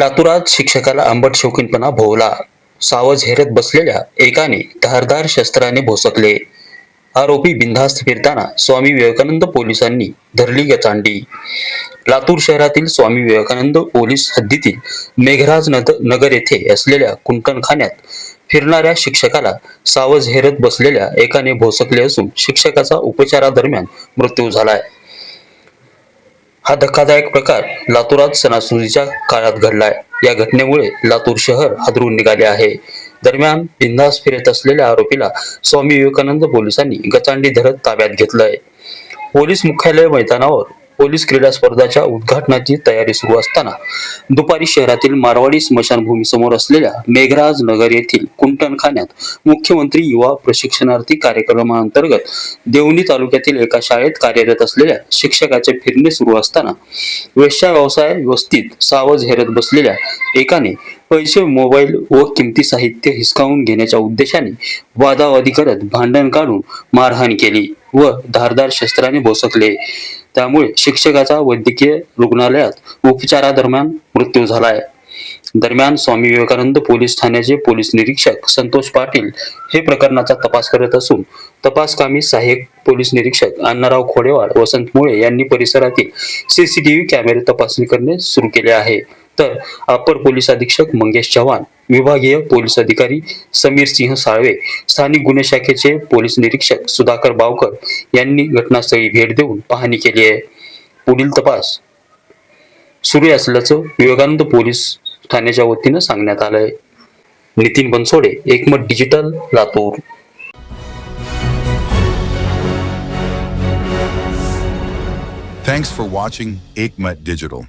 लातूरात शिक्षकाला आंबट शौकीनपणा भोवला. सावज हेरत बसलेल्या एकाने धारदार शस्त्राने भोसकले. आरोपी बिनधास्त फिरताना स्वामी विवेकानंद पोलिसांनी धरली गचांडी. लातूर शहरातील स्वामी विवेकानंद पोलीस हद्दीतील मेघराज नगर येथे असलेल्या कुंटणखान्यात फिरणाऱ्या शिक्षकाला सावज हेरत बसलेल्या एकाने भोसकले असून शिक्षकाचा उपचारादरम्यान मृत्यू झालाय. हा धक्कादायक प्रकार लातूरात सणासुदीच्या काळात घडलाय. या घटनेमुळे लातूर शहर हादरून निघाले आहे. दरम्यान बिंदास फिरत असलेल्या आरोपीला स्वामी विवेकानंद पोलिसांनी गचांडी धरत ताब्यात घेतलंय. पोलीस मुख्यालय मैदानावर पोलीस क्रीडा स्पर्धाच्या उद्घाटनाची तयारी सुरू असताना दुपारी शहरातील मारवाडी स्मशानभूमीसमोर असलेल्या मेघराज नगर येथील कुंटणखान्यात मुख्यमंत्री युवा प्रशिक्षणार्थी कार्यक्रमाअंतर्गत देवणी तालुक्यातील एका शाळेत कार्यरत असलेल्या शिक्षकाचे फिरणे सुरू असताना वेश्या व्यवसाय व्यवस्थित सावज हेरत बसलेल्या एकाने पैसे मोबाईल व किमती साहित्य हिसकावून घेण्याच्या उद्देशाने वादावादी करत भांडण काढून मारहाण केली व धारदार शस्त्राने भोसकले. त्यामुळे शिक्षकाचा वैद्यकीय रुग्णालयात उपचारादरम्यान मृत्यू झालाय. दरम्यान स्वामी विवेकानंद पोलीस ठाण्याचे पोलीस निरीक्षक संतोष पाटील हे प्रकरणाचा तपास करत असून तपासकामी सहाय्यक पोलीस निरीक्षक अण्णाराव खोडेवाड वसंत मुळे यांनी परिसरातील सीसीटीव्ही कॅमेरे तपासणी करणे सुरू केले आहे. तर अपर पोलीस अधीक्षक मंगेश चव्हाण विभागीय पोलीस अधिकारी समीर सिंह साळवे स्थानिक गुन्हे शाखेचे पोलीस निरीक्षक सुधाकर बावकर यांनी घटनास्थळी भेट देऊन पाहणी केली आहे. पुढील तपास सुरू असल्याचं विवेकानंद पोलीस ठाण्याच्या वतीनं सांगण्यात आलंय. Nitin Bansode Ekmat digital Latur. Thanks for watching Aikmat Digital.